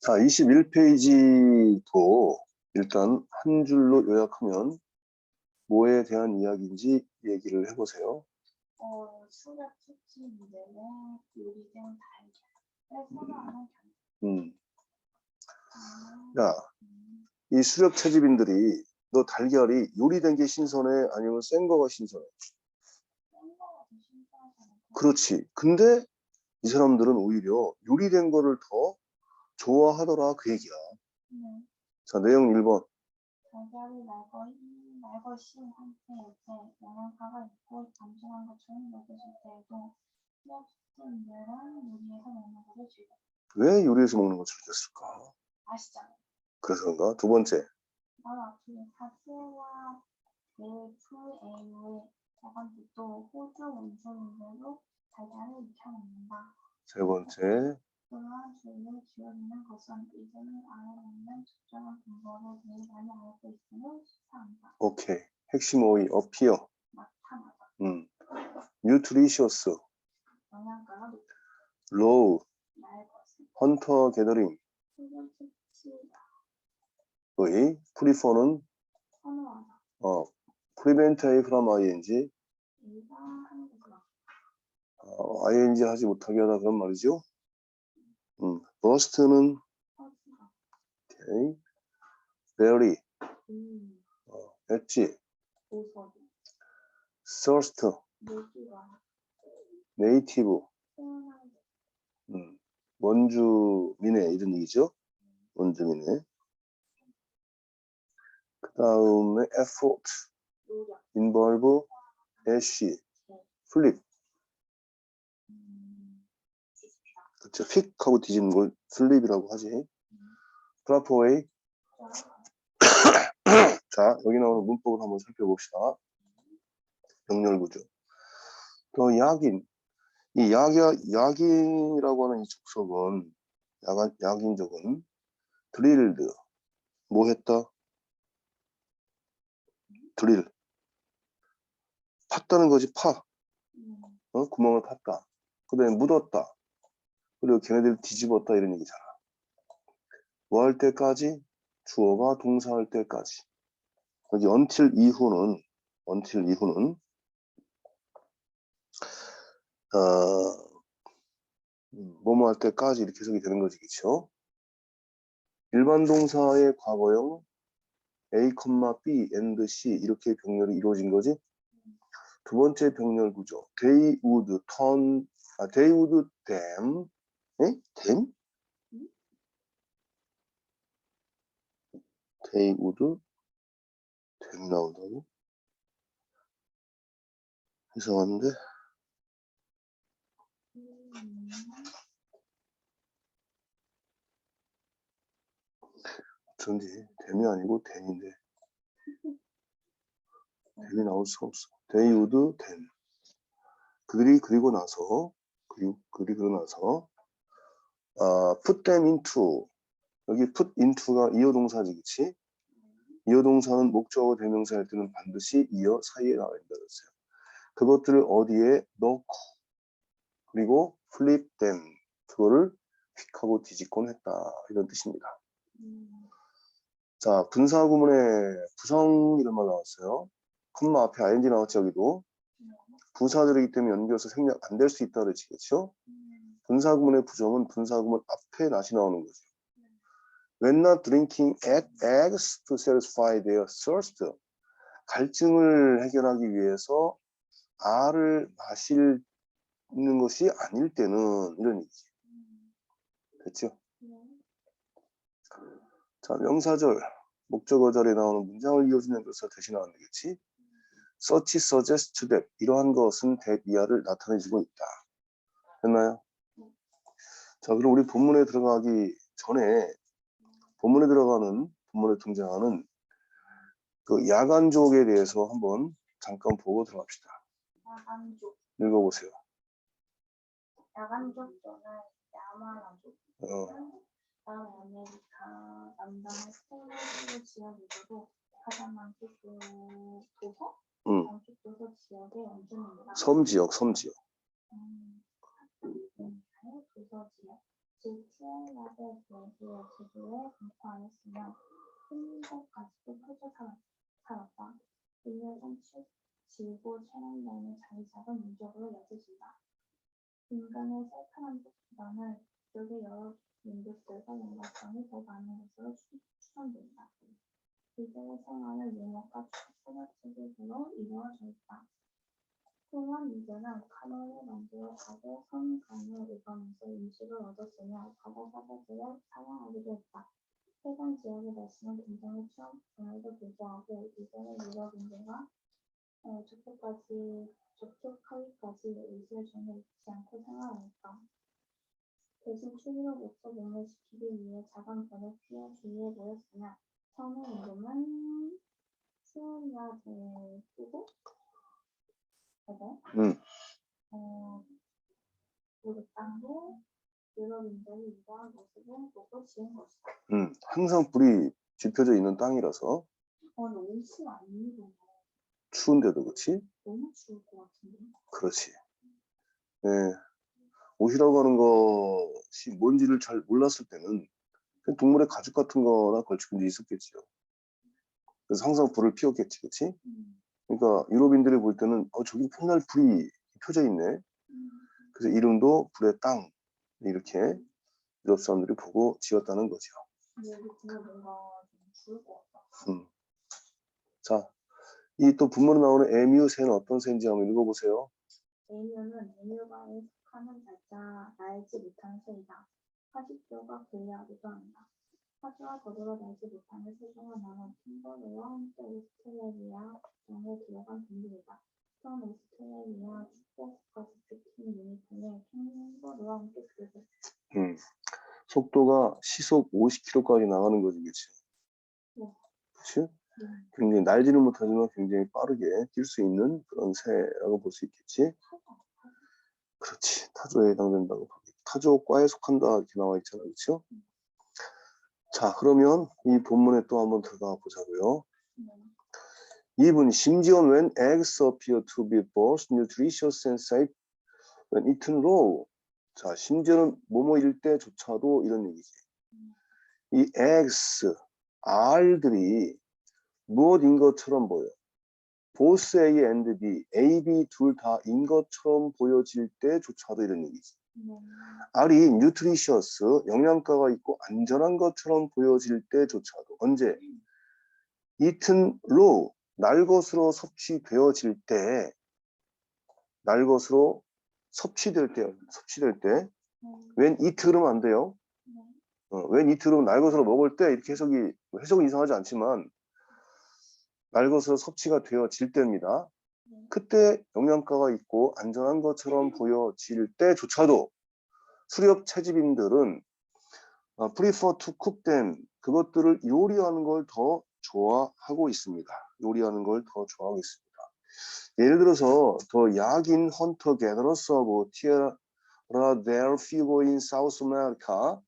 자, 21페이지도 일단 한 줄로 요약하면 뭐에 대한 이야기인지 얘기를 해보세요. 어, 수렵 특징 문제는 요리된 달걀. 선호하는 음, 달걀. 야, 이 수렵 채집인들이 너 달걀이 요리된 게 신선해? 아니면 센 거가 신선해? 그렇지. 근데 이 사람들은 오히려 요리된 거를 더 좋아하더라 그 얘기야. 자, 내용 1번. 달걀이 날거, 날것인 상태일 때 영양가가 있고 단순한 것처럼 먹으실 때에도 수렵 특징들은 요리에서 먹는 것을 즐겨. 왜 요리해서 먹는 걸 즐겼을까? 아시잖아요. 그래서 그런가? 두 번째. 바로 앞에 파스와 베프에의 자간빛도 호주 원주민들로 달걀을 익혀먹는다. 세 번째. 또한 주로 기울이는 것은 이전을 알아보는 적절한 방법에 대해 많이 알고 있음을 시사한다. 오케이. 핵심 어휘, appear. 나타나다. 음. 영양가가 날 것은 hunter gathering. 수분 특치다. 의 선호하다. 어, a from ing, 어, ing 하지 못하게 하다 그런 말이죠. 음, 터지다. 오케이. very, 음, 어, 엣지, 보석이. thirst, 물기가. native, 태어난 음, 원주민의 이런 얘기죠. 원주민의. 그 다음에 effort, 노력. involve, flip. 음, 지식이다. 그쵸. 휙 하고 뒤집는 걸 플립이라고 하지. way. 자, 여기 나오는 문법을 한번 살펴봅시다. 병렬 구조. 또 약인. 이 약야, 약인이라고 하는 이 족속은, 약간, 약인족은 드릴드. 뭐 했다? 드릴. 팠다는 거지, 파. 음, 어? 구멍을 팠다. 그 다음에 묻었다. 그리고 걔네들 뒤집었다 이런 얘기잖아. 뭐 할 때까지? 주어가 동사할 때까지. 여기 until 이후는 until 이후는 어, 음, 뭐뭐 할 때까지 이렇게 해석이 되는 거지, 그쵸? 일반 동사의 과거형 A, B, and C 이렇게 병렬이 이루어진 거지. 두 번째 병렬 구조. They would turn, 아, they would them, 에? them? they would them 나온다고? 이상한데? 음, 어쩐지 댐이 아니고 댐인데 댐이 나올 수가 없어. would them. 그들이 그리고 나서 그리고 그리 그리고 나서 아, put them into 여기 put into가 이어 동사지 그치? 이어 동사는 목적어 대명사일 때는 반드시 이어 사이에 나와야 된다 그랬어요. 그것들을 어디에 넣고 그리고 flip them 그거를 휙하고 뒤집곤 했다 이런 뜻입니다. 음, 자 분사 구문에 부성 말 나왔어요. 콤마 앞에 ing 나왔죠 여기도 부사들이기 때문에 연결해서 생략 안 될 수 있다 그랬지 그렇죠? 음, 분사 구문의 부정은 분사 구문 앞에 낫이 나오는 거죠. When not drinking egg, eggs to satisfy their thirst. 갈증을 해결하기 위해서 알을 마시는 것이 아닐 때는 이런 얘기지. 음, 됐죠? 네. 자, 명사절, 목적어절에 나오는 문장을 이어주는 것을 대신하면 되겠지? such suggests that 이러한 것은 that 이하를 나타내주고 있다. 됐나요? 자, 그럼 우리 본문에 들어가기 전에 본문에 들어가는 본문에 등장하는 그 야간족에 대해서 한번 잠깐 보고 들어갑시다. 야간족. 읽어보세요. 야간족 또는 야마라족. 어, 남아메리카 남단의 스테이크 지역에서도 가장 그 도서, 음, 남쪽 도서 지역의 원주민이다. 섬 지역, 섬 지역. 음, 음, 도서 지역. 즉 티엘라의 대기의 지구에 분포하였으며 한국까지도 퍼져 살았- 살았다. 치- 지구 최강단의 자리 잡은 민족으로 여겨진다. 인간의 셀프한 뜻보다는 그쪽의 여러 민족들과 연관성이 더 많은 것으로 추- 추정된다. 이들의 생활은 유목과 초가체계로 이루어져 있다. 또한 이들은 카노를 만들어 가고 음식을 얻었으며 바다 사자들을 사냥하기도 했다. 해당 지역의 날씨는 굉장히 추웠음에도 불구하고 이들은 유럽인들과 어, 저쪽까지 저쪽하기까지 옷을 전혀 입지 않고 생활하였다. 대신 추위로 목서 몸을 지키기 위해 작은 변을 피해 주위에 모였으며 처음에 이름은 스야데프고 음. 어, 우리 땅도 유럽인들이 이러한 모습을 보고 지은 것이다. 음, 항상 불이 지펴져 있는 땅이라서 어, 너무. 추운데도 그렇지? 너무 추울 것 같은데. 그렇지. 예. 옷이라고 하는 것이 뭔지를 잘 몰랐을 때는 그냥 동물의 가죽 같은 거나 걸치고 있었겠지요. 그래서 항상 불을 피웠겠지, 그치? 음. 그러니까 유럽인들이 볼 때는 어, 저기 맨날 불이 펴져 있네. 음. 그래서 이름도 불의 땅 이렇게 유럽 사람들이 보고 지었다는 거죠. 음. 자, 이 또 분모로 나오는 에뮤 새는 어떤 새인지 한번 읽어보세요. 에뮤는 에뮤가에 속하는 날짜 날지 못하는 새이다. 파식교가 분리하기도 한다. 파주와 더불어 날지 못하는 새 중에 하나는 킹버리와 함께 오스트레일리아 국경에 들어간 동물이다. 또한 오스트레일리아 축복까지 지킨 유니콘에 킹버리와 함께 그려졌다. 음. 속도가 시속 50km까지 나가는 거지, 그치? 네. 그치? 음. 굉장히 날지는 못하지만 굉장히 빠르게 뛸 수 있는 그런 새라고 볼 수 있겠지? 그렇지. 타조에 해당된다고. 타조과에 속한다 이렇게 나와 있잖아, 그렇죠? 자, 그러면 이 본문에 또 한번 들어가 보자고요. 네. Even 심지어 when eggs appear to be both nutritious and safe when eaten raw. 자, 심지어는 뭐뭐일 때조차도 이런 얘기지. 이 eggs, 알들이 무엇인 것처럼 보여. both A and B, A, B 둘 다인 것처럼 보여질 때조차도 이런 얘기지. 네. 알이 nutritious, 영양가가 있고 안전한 것처럼 보여질 때조차도 언제 eaten raw, 날 것으로 섭취되어질 때, 날 것으로 섭취될 때, 섭취될 때, 네. when eat 그러면 안 돼요. 네. 어, when eat 그러면 날 것으로 먹을 때 이렇게 해석이 해석은 이상하지 않지만 날 것으로 섭취가 되어질 때입니다. 네. 그때 영양가가 있고 안전한 것처럼 보여질 때조차도 수렵 채집인들은 어, prefer to cook them 그것들을 요리하는 걸 더 좋아하고 있습니다. 요리하는 걸 더 좋아하고 있습니다. 예를 들어서 더 약인 헌터 게더러스 오브 티에라 델 피고 인 사우스 아메리카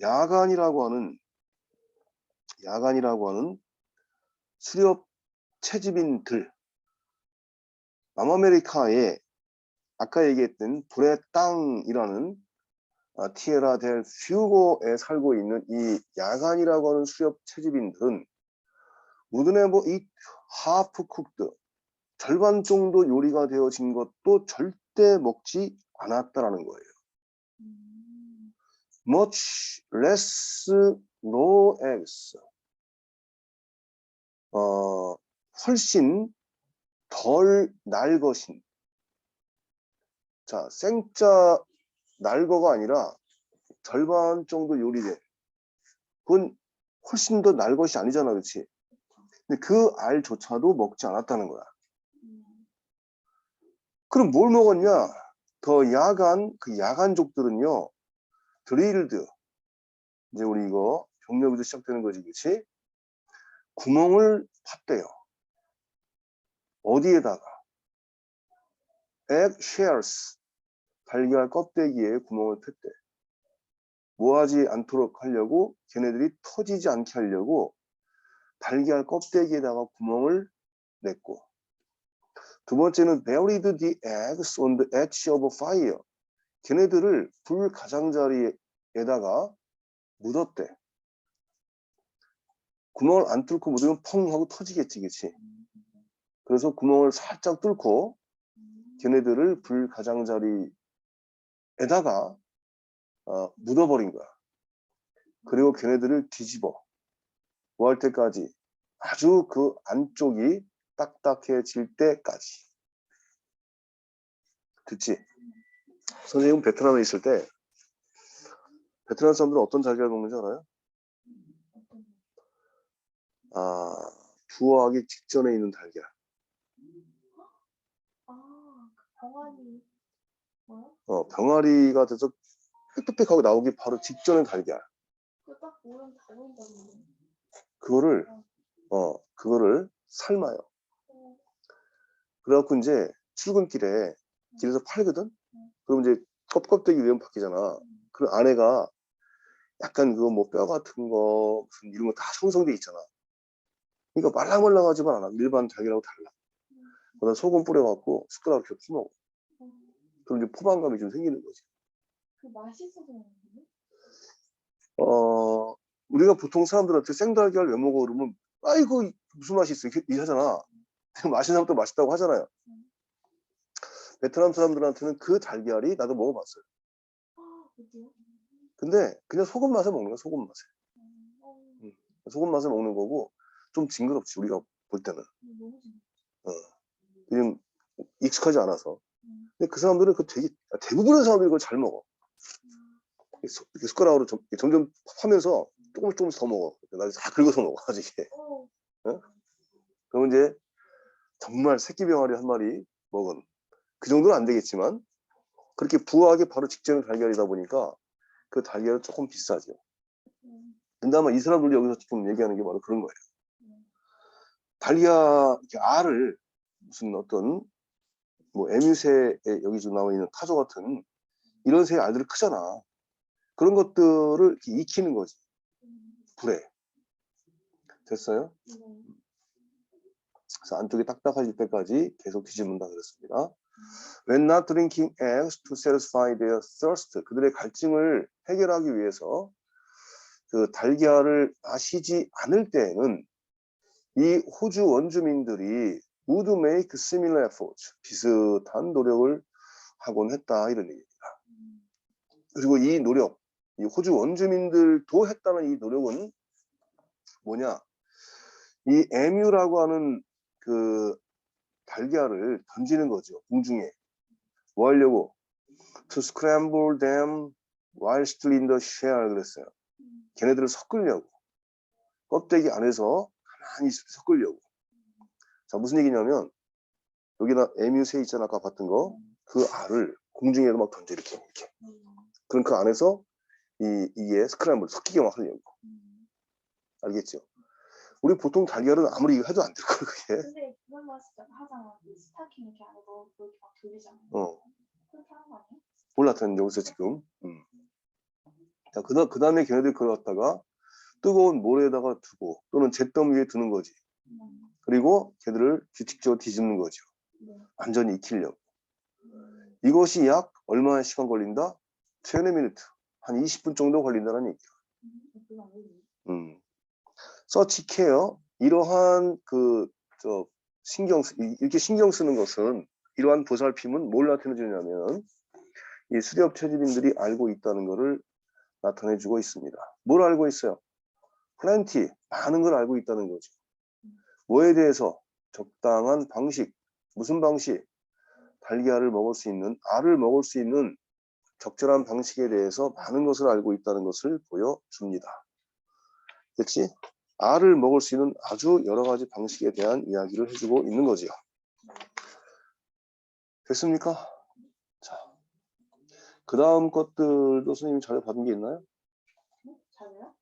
야간이라고 하는 야간이라고 하는 수렵 채집인들 남아메리카에 아까 얘기했던 불의 땅이라는 아, 티에라 델 퓨고에 살고 있는 이 야간이라고 하는 수렵 채집인들은 우드네버 이 하프 쿡드 절반 정도 요리가 되어진 것도 절대 먹지 않았다라는 거예요. 음. much less raw eggs. 어, 훨씬 덜 날것인. 자, 생짜 날거가 아니라 절반 정도 요리된. 그건 훨씬 더 날것이 아니잖아, 그렇지? 근데 그 알조차도 먹지 않았다는 거야. 음. 그럼 뭘 먹었냐? 더 야간, 그 야간족들은요, 드릴드. 이제 우리 이거 병력부터 시작되는 거지, 그치? 구멍을 팠대요. 어디에다가? egg shells. 달걀 껍데기에 구멍을 팼대. 뭐 하지 않도록 하려고? 걔네들이 터지지 않게 하려고 달걀 껍데기에다가 구멍을 냈고. 두 번째는 buried the eggs on the edge of fire. 걔네들을 불 가장자리에다가 묻었대. 구멍을 안 뚫고 묻으면 펑 하고 터지겠지, 그치? 그래서 구멍을 살짝 뚫고 걔네들을 불 가장자리에다가 어, 묻어버린 거야. 그리고 걔네들을 뒤집어 뭐할 때까지 아주 그 안쪽이 딱딱해질 때까지. 듣지? 선생님 베트남에 있을 때 베트남 사람들은 어떤 달걀 먹는지 알아요? 아, 부화하기 직전에 있는 달걀. 아, 그 병아리 뭐야? 어, 병아리가 돼서 빽빽빽하고 나오기 바로 직전의 달걀. 그딱 보면 다 보인다는데. 그거를 어, 그거를 삶아요. 어, 그래갖고 이제 출근길에 길에서 팔거든? 그럼 이제 껍껍데기 위험 바뀌잖아. 그 안에가 약간 그거 뭐 뼈 같은 거 무슨 이런 거 다 형성돼 있잖아. 그러니까 말랑말랑하지만 않아. 일반 달걀하고 달라. 그다음 소금 뿌려갖고 숟가락으로 이렇게 퍼먹어. 어, 그럼 이제 포만감이 좀 생기는 거지. 그 맛있어서 먹는데? 어, 우리가 보통 사람들한테 생달걀 왜 먹어? 그러면 아이고 무슨 맛이 있어? 이렇게 하잖아. 맛있는 사람도 맛있다고 하잖아요. 베트남 사람들한테는 그 달걀이 나도 먹어봤어요. 아? 근데 그냥 소금 맛에 먹는 거야, 소금 맛에. 어, 소금 맛에 먹는 거고 좀 징그럽지 우리가 볼 때는. 재밌어. 그냥 익숙하지 않아서. 음. 근데 그 사람들은 그 되게 대부분의 사람들이 그걸 잘 먹어. 이렇게 소- 이렇게 숟가락으로 점, 점점 하면서 조금씩 조금씩 더 먹어. 나중에 다 긁어서 먹어, 아직. 어, 그러면 이제 정말 새끼 병아리 한 마리 먹은 그 정도는 안 되겠지만 그렇게 부화하기 바로 직전의 달걀이다 보니까 그 달걀은 조금 비싸죠. 음, 근데 아마 이 사람들이 여기서 지금 얘기하는 게 바로 그런 거예요. 음. 달걀 알을 무슨 어떤 뭐 에뮤새에 여기 지금 나와 있는 타조 같은 이런 새 알들이 크잖아. 그런 것들을 익히는 거지. 음, 불에. 됐어요? 네. 그래서 안쪽이 딱딱해질 때까지 계속 뒤집는다 그랬습니다. When not drinking eggs to satisfy their thirst, 그들의 갈증을 해결하기 위해서 그 달걀을 마시지 않을 때에는 이 호주 원주민들이 would make similar efforts, 비슷한 노력을 하곤 했다 이런 얘기입니다. 음, 그리고 이 노력, 이 호주 원주민들도 했다는 이 노력은 뭐냐? 이 에뮤라고 하는 그 달걀을 던지는 거죠. 공중에. 뭐 하려고? To scramble them while still in the shell 그랬어요. 음, 걔네들을 섞으려고. 껍데기 안에서 가만히 섞으려고. 자, 무슨 얘기냐면 여기다 에뮤 새 있잖아. 아까 봤던 거. 그 알을 공중에도 막 던져 이렇게 이렇게. 음, 그럼 그 안에서 이, 이게 스크램블 섞이게 막 하려고. 음. 알겠죠? 우리 보통 달걀은 아무리 이거 해도 안 될 걸, 그게. 근데 그런 거 진짜 하잖아. 그 스타킹 이렇게 안에 넣고 이렇게 막 돌리잖아. 어. 그렇게 하는 거 아니야? 몰랐던 여기서 지금. 음. 자, 그, 다- 그 다음에 걔네들 그걸 갖다가 뜨거운 모래에다가 두고 또는 잿더미 위에 두는 거지. 음, 그리고 걔들을 규칙적으로 뒤집는 거죠. 네. 완전히 익히려고. 음, 이것이 약 얼마나 시간 걸린다? 20미니트. 한 20분 정도 걸린다는 얘기야. 음. 음. 서치 케어 이러한 그 저 신경 이렇게 신경 쓰는 것은 이러한 보살핌은 뭘 나타내 주냐면 이 수렵 체질인들이 알고 있다는 것을 나타내 주고 있습니다. 뭘 알고 있어요? 플랜티 많은 걸 알고 있다는 거죠. 뭐에 대해서 적당한 방식 무슨 방식 달걀을 먹을 수 있는 알을 먹을 수 있는 적절한 방식에 대해서 많은 것을 알고 있다는 것을 보여줍니다. 그렇지? 알을 먹을 수 있는 아주 여러 가지 방식에 대한 이야기를 해주고 있는 거지요. 됐습니까? 자, 그 다음 것들도 선생님이 자료 받은 게 있나요? 음? 잘해요?